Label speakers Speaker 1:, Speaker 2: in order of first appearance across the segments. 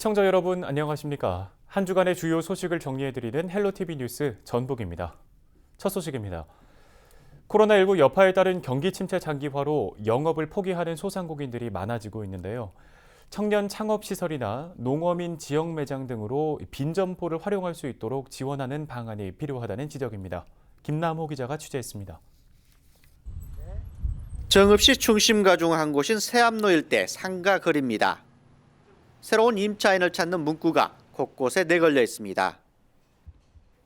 Speaker 1: 시청자 여러분 안녕하십니까? 한 주간의 주요 소식을 정리해드리는 헬로티비 뉴스 전북입니다. 첫 소식입니다. 코로나19 여파에 따른 경기 침체 장기화로 영업을 포기하는 소상공인들이 많아지고 있는데요. 청년 창업 시설이나 농어민 지역 매장 등으로 빈 점포를 활용할 수 있도록 지원하는 방안이 필요하다는 지적입니다. 김남호 기자가 취재했습니다.
Speaker 2: 정읍시 중심 가 중 한 곳인 세암로 일대 상가 거리입니다. 새로운 임차인을 찾는 문구가 곳곳에 내걸려 있습니다.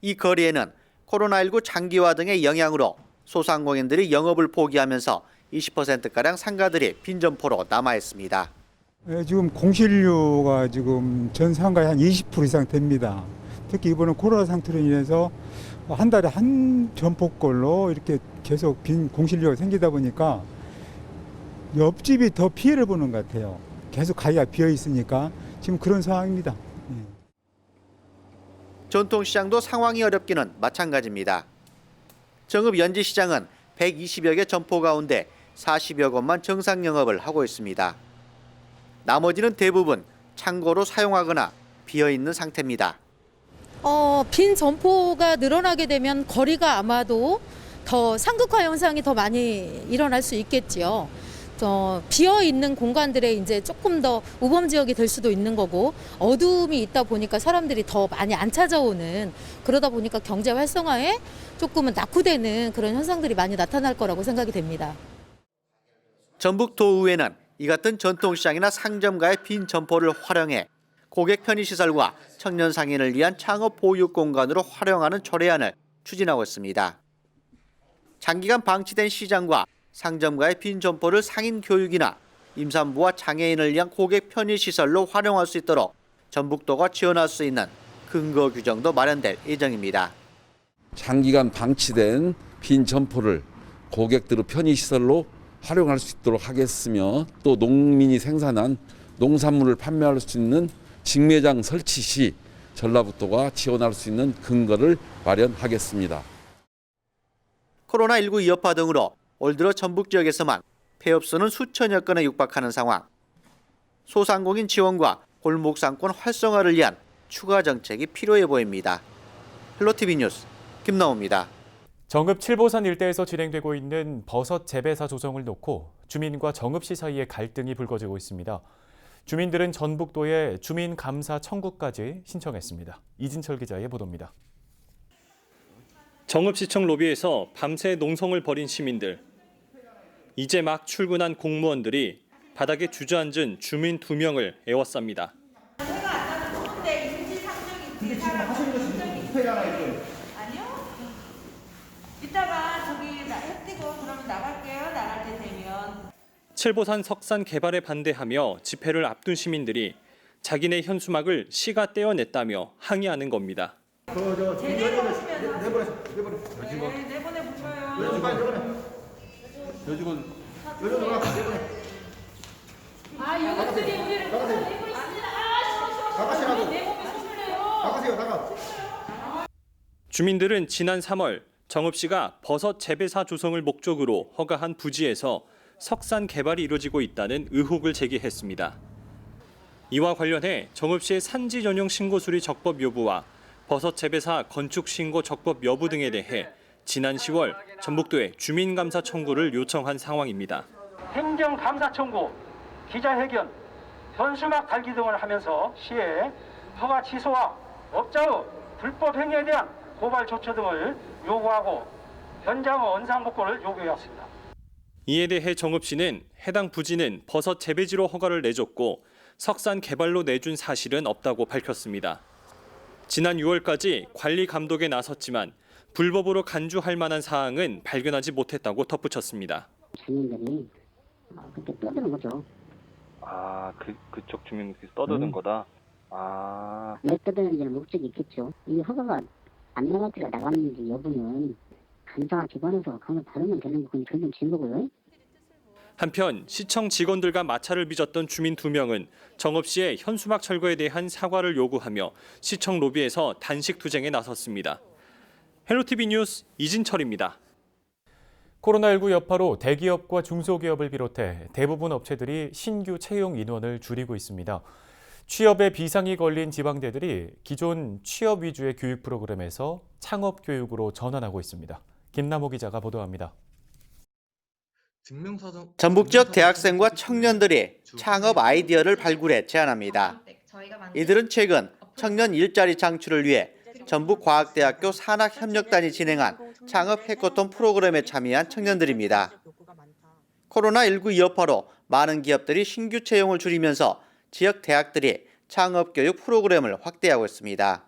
Speaker 2: 이 거리에는 코로나19 장기화 등의 영향으로 소상공인들이 영업을 포기하면서 20%가량 상가들이 빈점포로 남아 있습니다.
Speaker 3: 예, 지금 공실료가 지금 전 상가의 한 20% 이상 됩니다. 특히 이번에 코로나 상태로 인해서 한 달에 한 점포꼴로 이렇게 계속 빈 공실료가 생기다 보니까 옆집이 더 피해를 보는 것 같아요. 계속 가게가 비어 있으니까 지금 그런 상황입니다. 예.
Speaker 2: 전통시장도 상황이 어렵기는 마찬가지입니다. 정읍 연지시장은 120여 개 점포 가운데 40여 곳만 정상 영업을 하고 있습니다. 나머지는 대부분 창고로 사용하거나 비어 있는 상태입니다.
Speaker 4: 어, 빈 점포가 늘어나게 되면 거리가 아마도 더 상극화 현상이 더 많이 일어날 수 있겠지요. 어, 비어 있는 공간들에 이제 조금 더 우범 지역이 될 수도 있는 거고 어두움이 있다 보니까 사람들이 더 많이 안 찾아오는 그러다 보니까 경제 활성화에 조금은 낙후되는 그런 현상들이 많이 나타날 거라고 생각이 됩니다.
Speaker 2: 전북 도의회는 이 같은 전통시장이나 상점가의 빈 점포를 활용해 고객 편의시설과 청년 상인을 위한 창업 보육 공간으로 활용하는 조례안을 추진하고 있습니다. 장기간 방치된 시장과 상점가의 빈 점포를 상인 교육이나 임산부와 장애인을 위한 고객 편의 시설로 활용할 수 있도록 전북도가 지원할 수 있는 근거 규정도 마련될 예정입니다.
Speaker 5: 장기간 방치된 빈 점포를 고객들의 편의 시설로 활용할 수 있도록 하겠으며 또 농민이 생산한 농산물을 판매할 수 있는 직매장 설치 시 전라북도가 지원할 수 있는 근거를 마련하겠습니다.
Speaker 2: 코로나19 여파 등으로 올 들어 전북 지역에서만 폐업 수는 수천여 건에 육박하는 상황. 소상공인 지원과 골목 상권 활성화를 위한 추가 정책이 필요해 보입니다. 헬로티비 뉴스 김나옵니다.
Speaker 1: 정읍 칠보산 일대에서 진행되고 있는 버섯 재배사 조성을 놓고 주민과 정읍시 사이에 갈등이 불거지고 있습니다. 주민들은 전북도에 주민 감사 청구까지 신청했습니다. 이진철 기자의 보도입니다.
Speaker 6: 정읍시청 로비에서 밤새 농성을 벌인 시민들. 이제 막 출근한 공무원들이 바닥에 주저앉은 주민 두 명을 애워쌉니다. 칠보산 석산 개발에 반대하며 집회를 앞둔 시민들이 자기네 현수막을 시가 떼어냈다며 항의하는 겁니다.
Speaker 7: 제대로 하시면 내보내 내보내 네, 내보내 불러요. 아 이것들이 우리를 내고 있습니다. 아, 내 몸에 손을 내요.
Speaker 6: 주민들은 지난 3월 정읍시가 버섯 재배사 조성을 목적으로 허가한 부지에서 석산 개발이 이루어지고 있다는 의혹을 제기했습니다. 이와 관련해 정읍시의 산지 전용 신고 수리 적법 여부와 버섯 재배사 건축 신고 적법 여부 등에 대해 지난 10월 전북도에 주민감사 청구를 요청한 상황입니다.
Speaker 8: 행정감사 청구, 기자회견, 현수막 달기 등을 하면서 시에 허가 취소와 업자의 불법 행위에 대한 고발 조처 등을 요구하고 현장 원상 복구를 요구해왔습니다.
Speaker 6: 이에 대해 정읍시는 해당 부지는 버섯 재배지로 허가를 내줬고 석산 개발로 내준 사실은 없다고 밝혔습니다. 지난 6월까지 관리 감독에 나섰지만 불법으로 간주할 만한 사항은 발견하지 못했다고 덧붙였습니다.
Speaker 9: 주민들이 어, 그때 떠드는 거죠.
Speaker 10: 아, 그, 그쪽 주민들이 떠드는
Speaker 9: 음.
Speaker 10: 거다? 아,
Speaker 9: 왜 떠드는지는 목적이 있겠죠. 이 허가가 안 나갈지가 나갔는지 여부는 감사 기관에서 그걸 다루면 되는 거 그건 진 거고요.
Speaker 6: 한편 시청 직원들과 마찰을 빚었던 주민 두 명은 정읍시의 현수막 철거에 대한 사과를 요구하며 시청 로비에서 단식 투쟁에 나섰습니다. 헬로티비 뉴스 이진철입니다.
Speaker 1: 코로나19 여파로 대기업과 중소기업을 비롯해 대부분 업체들이 신규 채용 인원을 줄이고 있습니다. 취업에 비상이 걸린 지방대들이 기존 취업 위주의 교육 프로그램에서 창업 교육으로 전환하고 있습니다. 김남호 기자가 보도합니다.
Speaker 2: 전북 지역 대학생과 청년들이 창업 아이디어를 발굴해 제안합니다. 이들은 최근 청년 일자리 창출을 위해 전북과학대학교 산학협력단이 진행한 창업 해커톤 프로그램에 참여한 청년들입니다. 코로나19 여파로 많은 기업들이 신규 채용을 줄이면서 지역 대학들이 창업 교육 프로그램을 확대하고 있습니다.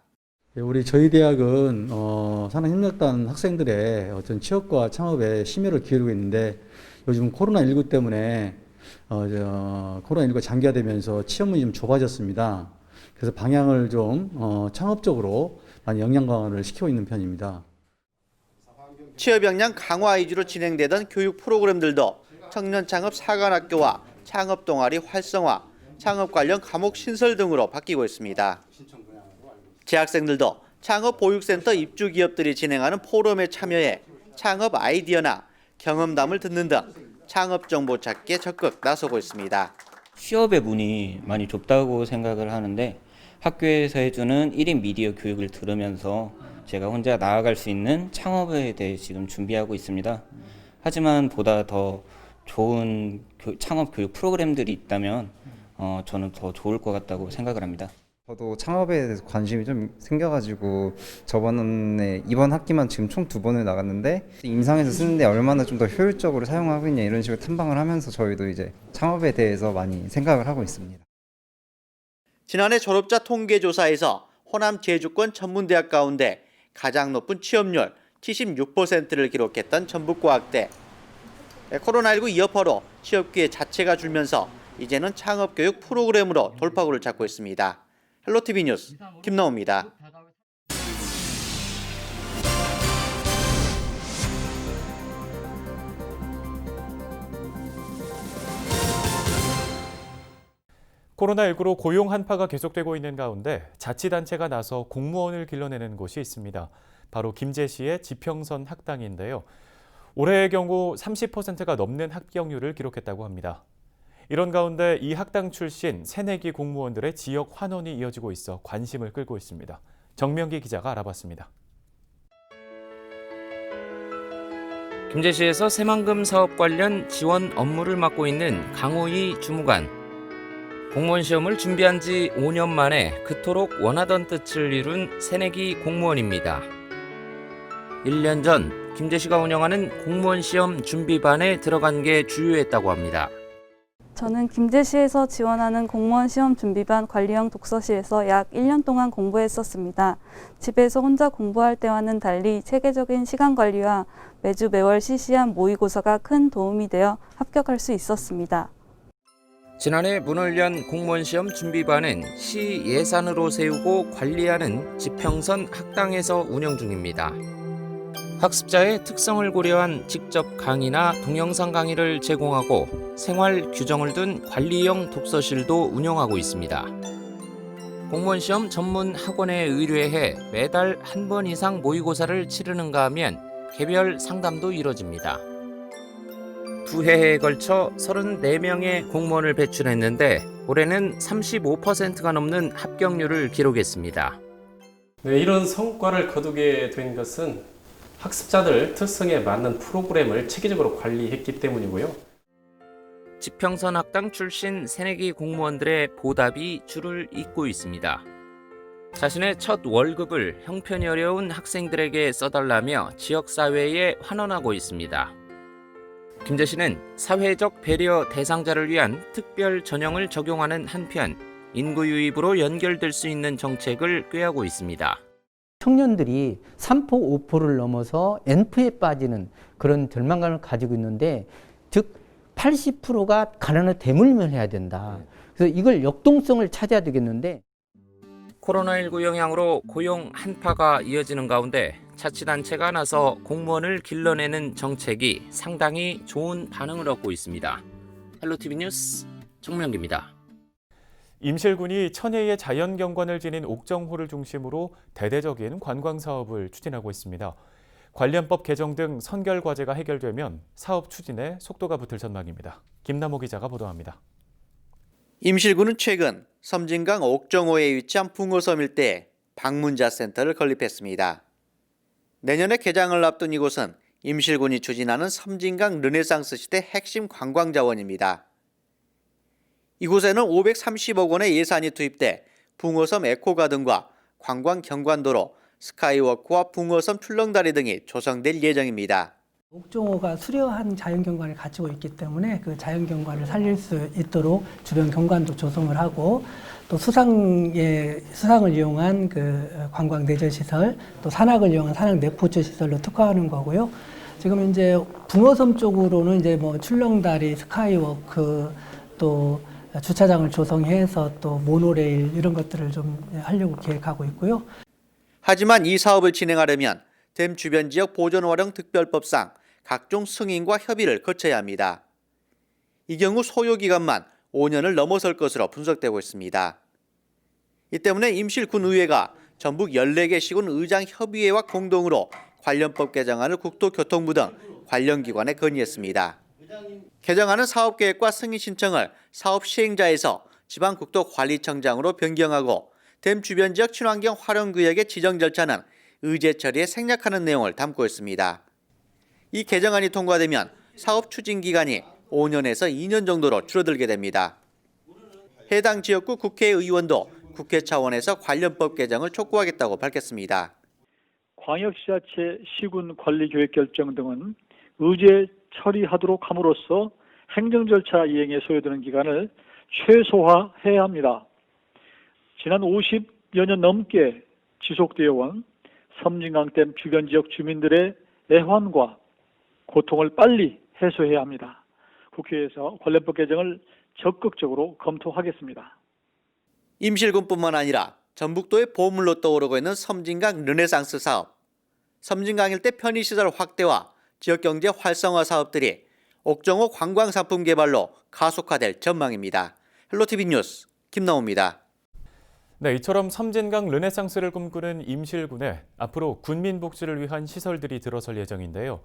Speaker 11: 예, 우리 저희 대학은 어, 산학협력단 학생들의 어떤 취업과 창업에 심혈을 기울이고 있는데 요즘 코로나19 때문에 어, 저, 코로나19가 장기화되면서 취업문이 좀 좁아졌습니다. 그래서 방향을 좀 어, 창업적으로 많이 역량 강화를 시키고 있는 편입니다.
Speaker 2: 취업 역량 강화 위주로 진행되던 교육 프로그램들도 청년 창업 사관학교와 창업 동아리 활성화, 창업 관련 과목 신설 등으로 바뀌고 있습니다. 재학생들도 창업 보육센터 입주 기업들이 진행하는 포럼에 참여해 창업 아이디어나 경험담을 듣는 등 창업 정보 찾기에 적극 나서고 있습니다.
Speaker 12: 취업의 문이 많이 좁다고 생각을 하는데 학교에서 해주는 1인 미디어 교육을 들으면서 제가 혼자 나아갈 수 있는 창업에 대해 지금 준비하고 있습니다. 하지만 보다 더 좋은 교- 창업 교육 프로그램들이 있다면 어, 저는 더 좋을 것 같다고 생각을 합니다.
Speaker 13: 저도 창업에 대해서 관심이 좀 생겨가지고 저번에 이번 학기만 지금 총 두 번을 나갔는데 임상에서 쓰는데 얼마나 좀 더 효율적으로 사용하고 있냐 이런 식으로 탐방을 하면서 저희도 이제 창업에 대해서 많이 생각을 하고 있습니다.
Speaker 2: 지난해 졸업자 통계 조사에서 호남 제주권 전문대학 가운데 가장 높은 취업률 76%를 기록했던 전북과학대. 코로나19 여파로 취업 기회 자체가 줄면서 이제는 창업 교육 프로그램으로 돌파구를 찾고 있습니다. 헬로티비 뉴스 김나옵니다.
Speaker 1: 코로나19로 고용 한파가 계속되고 있는 가운데 자치단체가 나서 공무원을 길러내는 곳이 있습니다. 바로 김제시의 지평선 학당인데요. 올해의 경우 30%가 넘는 합격률을 기록했다고 합니다. 이런 가운데 이 학당 출신 새내기 공무원들의 지역 환원이 이어지고 있어 관심을 끌고 있습니다. 정명기 기자가 알아봤습니다.
Speaker 14: 김제시에서 새만금 사업 관련 지원 업무를 맡고 있는 강호희 주무관. 공무원 시험을 준비한 지 5년 만에 그토록 원하던 뜻을 이룬 새내기 공무원입니다. 1년 전 김제시가 운영하는 공무원 시험 준비반에 들어간 게 주요했다고 합니다.
Speaker 15: 저는 김제시에서 지원하는 공무원 시험 준비반 관리형 독서실에서 약 1년 동안 공부했었습니다. 집에서 혼자 공부할 때와는 달리 체계적인 시간 관리와 매주 매월 실시한 모의고사가 큰 도움이 되어 합격할 수 있었습니다.
Speaker 14: 지난해 문을 연 공무원 시험 준비반은 시 예산으로 세우고 관리하는 지평선 학당에서 운영 중입니다. 학습자의 특성을 고려한 직접 강의나 동영상 강의를 제공하고 생활 규정을 둔 관리형 독서실도 운영하고 있습니다. 공무원 시험 전문 학원에 의뢰해 매달 한 번 이상 모의고사를 치르는가 하면 개별 상담도 이뤄집니다. 두 해에 걸쳐 34명의 공무원을 배출했는데 올해는 35%가 넘는 합격률을 기록했습니다.
Speaker 16: 네, 이런 성과를 거두게 된 것은 학습자들 특성에 맞는 프로그램을 체계적으로 관리했기 때문이고요.
Speaker 14: 지평선 학당 출신 새내기 공무원들의 보답이 줄을 잇고 있습니다. 자신의 첫 월급을 형편이 어려운 학생들에게 써달라며 지역사회에 환원하고 있습니다. 김재시는 사회적 배려 대상자를 위한 특별 전형을 적용하는 한편 인구 유입으로 연결될 수 있는 정책을 꾀하고 있습니다.
Speaker 17: 청년들이 3포, 5포를 넘어서 N포에 빠지는 그런 절망감을 가지고 있는데 즉 80%가 가난을 대물림을 해야 된다. 그래서 이걸 역동성을 찾아야 되겠는데
Speaker 14: 코로나19 영향으로 고용 한파가 이어지는 가운데 자치단체가 나서 공무원을 길러내는 정책이 상당히 좋은 반응을 얻고 있습니다. 헬로티비 뉴스 정명기입니다.
Speaker 1: 임실군이 천혜의 자연경관을 지닌 옥정호를 중심으로 대대적인 관광 사업을 추진하고 있습니다. 관련법 개정 등 선결 과제가 해결되면 사업 추진에 속도가 붙을 전망입니다. 김남호 기자가 보도합니다.
Speaker 2: 임실군은 최근 섬진강 옥정호에 위치한 붕어섬 일대에 방문자 센터를 건립했습니다. 내년에 개장을 앞둔 이곳은 임실군이 추진하는 섬진강 르네상스 시대 핵심 관광 자원입니다. 이곳에는 530억 원의 예산이 투입돼 붕어섬 에코가든과 관광 경관도로 스카이워크와 붕어섬 출렁다리 등이 조성될 예정입니다.
Speaker 18: 옥종호가 수려한 자연경관을 가지고 있기 때문에 그 자연경관을 살릴 수 있도록 주변 경관도 조성을 하고 또 수상의 수상을 이용한 그 관광 내전 시설 또 산악을 이용한 산악 내포츠 시설로 특화하는 거고요. 지금 이제 붕어섬 쪽으로는 이제 뭐 출렁다리, 스카이워크 또 주차장을 조성해서 또 모노레일 이런 것들을 좀 하려고 계획하고 있고요.
Speaker 2: 하지만 이 사업을 진행하려면 댐 주변 지역 보존 활용 특별법상 각종 승인과 협의를 거쳐야 합니다. 이 경우 소요 기간만 5년을 넘어설 것으로 분석되고 있습니다. 이 때문에 임실군의회가 전북 14개 시군 의장 협의회와 공동으로 관련법 개정안을 국토교통부 등 관련 기관에 건의했습니다. 개정안은 사업 계획과 승인 신청을 사업 시행자에서 지방국토관리청장으로 변경하고 댐 주변 지역 친환경 활용 구역의 지정 절차는 의제 처리에 생략하는 내용을 담고 있습니다. 이 개정안이 통과되면 사업 추진 기간이 5년에서 2년 정도로 줄어들게 됩니다. 해당 지역구 국회의원도 국회 차원에서 관련법 개정을 촉구하겠다고 밝혔습니다.
Speaker 19: 광역지자체 시군 관리 계획 결정 등은 의제 처리하도록 함으로써 행정 절차 이행에 소요되는 기간을 최소화해야 합니다. 지난 50여 년 넘게 지속되어 온 섬진강댐 주변 지역 주민들의 애환과 고통을 빨리 해소해야 합니다. 국회에서 관련법 개정을 적극적으로 검토하겠습니다.
Speaker 2: 임실군뿐만 아니라 전북도의 보물로 떠오르고 있는 섬진강 르네상스 사업, 섬진강 일대 편의시설 확대와 지역경제 활성화 사업들이 옥정호 관광상품 개발로 가속화될 전망입니다. 헬로티비 뉴스 김나옵니다.
Speaker 1: 네, 이처럼 섬진강 르네상스를 꿈꾸는 임실군에 앞으로 군민 복지를 위한 시설들이 들어설 예정인데요.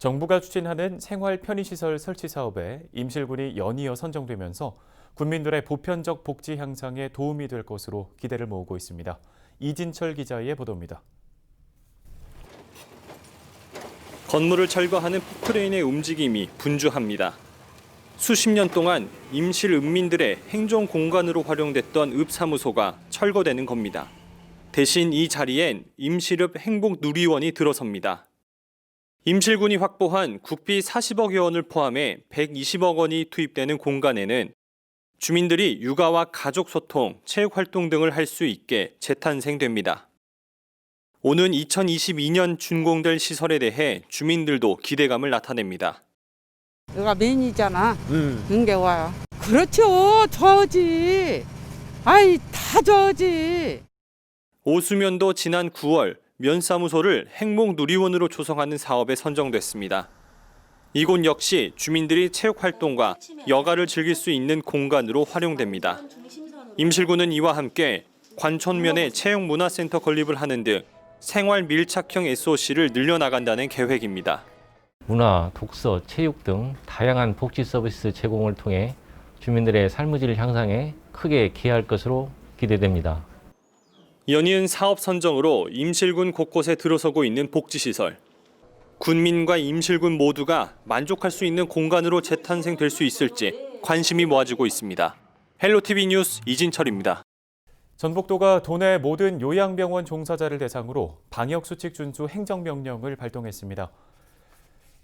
Speaker 1: 정부가 추진하는 생활 편의시설 설치 사업에 임실군이 연이어 선정되면서 군민들의 보편적 복지 향상에 도움이 될 것으로 기대를 모으고 있습니다. 이진철 기자의 보도입니다.
Speaker 6: 건물을 철거하는 포크레인의 움직임이 분주합니다. 수십 년 동안 임실 읍민들의 행정 공간으로 활용됐던 읍사무소가 철거되는 겁니다. 대신 이 자리엔 임실읍 행복누리원이 들어섭니다. 임실군이 확보한 국비 40억여 원을 포함해 120억 원이 투입되는 공간에는 주민들이 육아와 가족 소통, 체육 활동 등을 할 수 있게 재탄생됩니다. 오는 2022년 준공될 시설에 대해 주민들도 기대감을 나타냅니다.
Speaker 20: 내가 메인이잖아. 그게 와요. 그렇죠. 저지. 아이, 다 저지.
Speaker 6: 오수면도 지난 9월 면사무소를 행복누리원으로 조성하는 사업에 선정됐습니다. 이곳 역시 주민들이 체육 활동과 여가를 즐길 수 있는 공간으로 활용됩니다. 임실군은 이와 함께 관촌면에 체육문화센터 건립을 하는 등 생활 밀착형 SOC를 늘려나간다는 계획입니다.
Speaker 21: 문화, 독서, 체육 등 다양한 복지 서비스 제공을 통해 주민들의 삶의 질 향상에 크게 기여할 것으로 기대됩니다.
Speaker 6: 연이은 사업 선정으로 임실군 곳곳에 들어서고 있는 복지시설. 군민과 임실군 모두가 만족할 수 있는 공간으로 재탄생될 수 있을지 관심이 모아지고 있습니다. 헬로티비 뉴스 이진철입니다.
Speaker 1: 전북도가 도내 모든 요양병원 종사자를 대상으로 방역수칙 준수 행정명령을 발동했습니다.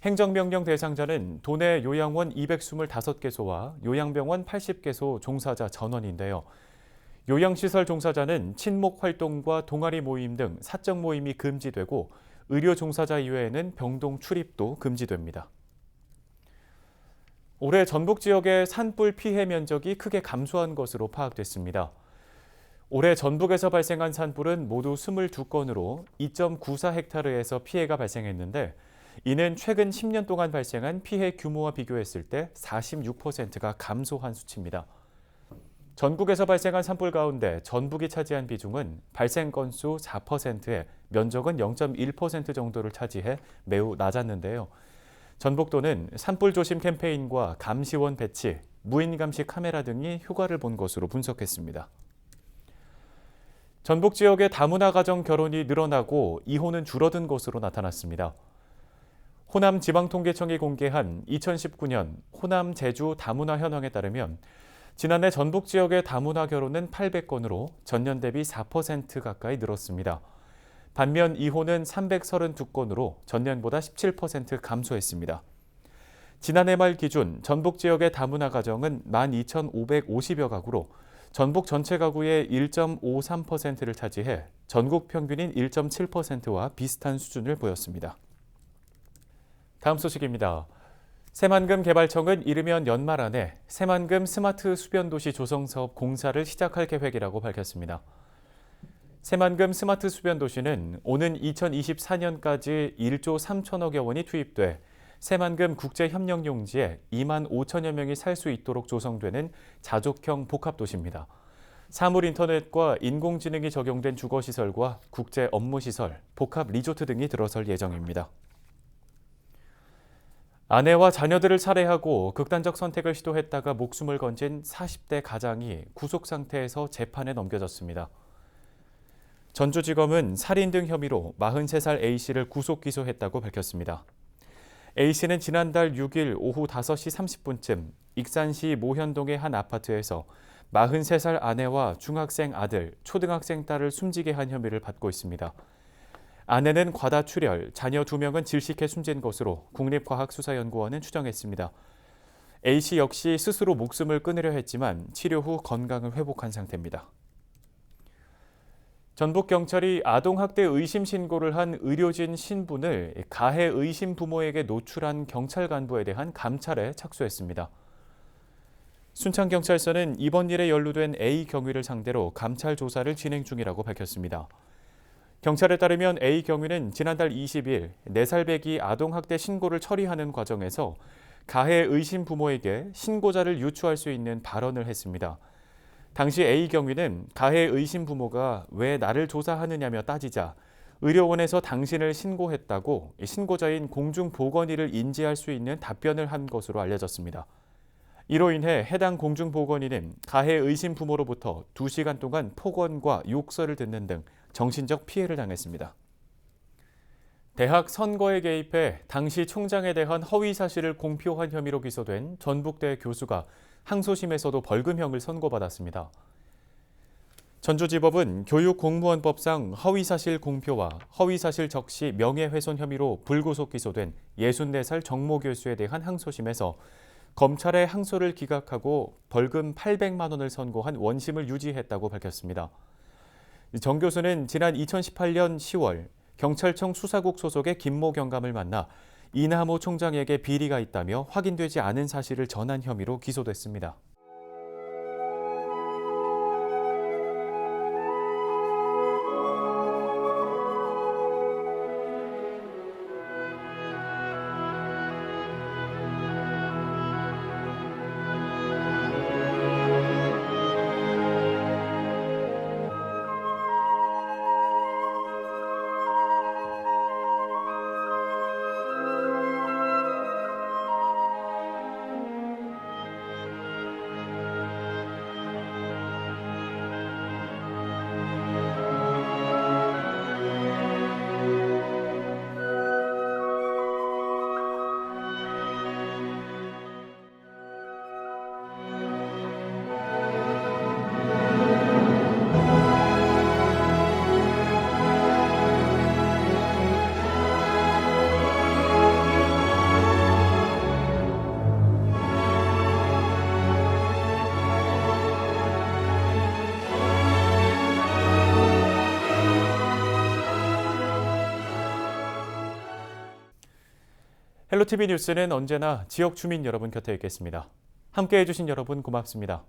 Speaker 1: 행정명령 대상자는 도내 요양원 225개소와 요양병원 80개소 종사자 전원인데요. 요양시설 종사자는 친목 활동과 동아리 모임 등 사적 모임이 금지되고 의료 종사자 이외에는 병동 출입도 금지됩니다. 올해 전북 지역의 산불 피해 면적이 크게 감소한 것으로 파악됐습니다. 올해 전북에서 발생한 산불은 모두 22건으로 2.94헥타르에서 피해가 발생했는데 이는 최근 10년 동안 발생한 피해 규모와 비교했을 때 46%가 감소한 수치입니다. 전국에서 발생한 산불 가운데 전북이 차지한 비중은 발생 건수 4%에 면적은 0.1% 정도를 차지해 매우 낮았는데요. 전북도는 산불 조심 캠페인과 감시원 배치, 무인 감시 카메라 등이 효과를 본 것으로 분석했습니다. 전북 지역의 다문화 가정 결혼이 늘어나고 이혼은 줄어든 것으로 나타났습니다. 호남 지방통계청이 공개한 2019년 호남 제주 다문화 현황에 따르면 지난해 전북 지역의 다문화 결혼은 800건으로 전년 대비 4% 가까이 늘었습니다. 반면 이혼은 332건으로 전년보다 17% 감소했습니다. 지난해 말 기준 전북 지역의 다문화 가정은 12,550여 가구로 전북 전체 가구의 1.53%를 차지해 전국 평균인 1.7%와 비슷한 수준을 보였습니다. 다음 소식입니다. 새만금 개발청은 이르면 연말 안에 새만금 스마트 수변도시 조성 사업 공사를 시작할 계획이라고 밝혔습니다. 새만금 스마트 수변도시는 오는 2024년까지 1조 3천억여 원이 투입돼 새만금 국제협력용지에 2만 5천여 명이 살 수 있도록 조성되는 자족형 복합도시입니다. 사물 인터넷과 인공지능이 적용된 주거시설과 국제 업무시설, 복합 리조트 등이 들어설 예정입니다. 아내와 자녀들을 살해하고 극단적 선택을 시도했다가 목숨을 건진 40대 가장이 구속 상태에서 재판에 넘겨졌습니다. 전주지검은 살인 등 혐의로 43살 A씨를 구속 기소했다고 밝혔습니다. A씨는 지난달 6일 오후 5시 30분쯤 익산시 모현동의 한 아파트에서 43살 아내와 중학생 아들, 초등학생 딸을 숨지게 한 혐의를 받고 있습니다. 아내는 과다출혈, 자녀 2명은 질식해 숨진 것으로 국립과학수사연구원은 추정했습니다. A씨 역시 스스로 목숨을 끊으려 했지만 치료 후 건강을 회복한 상태입니다. 전북 경찰이 아동학대 의심 신고를 한 의료진 신분을 가해 의심 부모에게 노출한 경찰 간부에 대한 감찰에 착수했습니다. 순창경찰서는 이번 일에 연루된 A 경위를 상대로 감찰 조사를 진행 중이라고 밝혔습니다. 경찰에 따르면 A 경위는 지난달 20일 4살 배기 아동학대 신고를 처리하는 과정에서 가해 의심 부모에게 신고자를 유추할 수 있는 발언을 했습니다. 당시 A 경위는 가해 의심 부모가 왜 나를 조사하느냐며 따지자 의료원에서 당신을 신고했다고 신고자인 공중보건의를 인지할 수 있는 답변을 한 것으로 알려졌습니다. 이로 인해 해당 공중보건의는 가해 의심 부모로부터 2시간 동안 폭언과 욕설을 듣는 등 정신적 피해를 당했습니다. 대학 선거에 개입해 당시 총장에 대한 허위 사실을 공표한 혐의로 기소된 전북대 교수가 항소심에서도 벌금형을 선고받았습니다. 전주지법은 교육공무원법상 허위사실 공표와 허위사실 적시 명예훼손 혐의로 불구속 기소된 64살 정모 교수에 대한 항소심에서 검찰의 항소를 기각하고 벌금 800만 원을 선고한 원심을 유지했다고 밝혔습니다. 정 교수는 지난 2018년 10월 경찰청 수사국 소속의 김모 경감을 만나 이남호 총장에게 비리가 있다며 확인되지 않은 사실을 전한 혐의로 기소됐습니다. 헬로티비 뉴스는 언제나 지역 주민 여러분 곁에 있겠습니다. 함께해 주신 여러분 고맙습니다.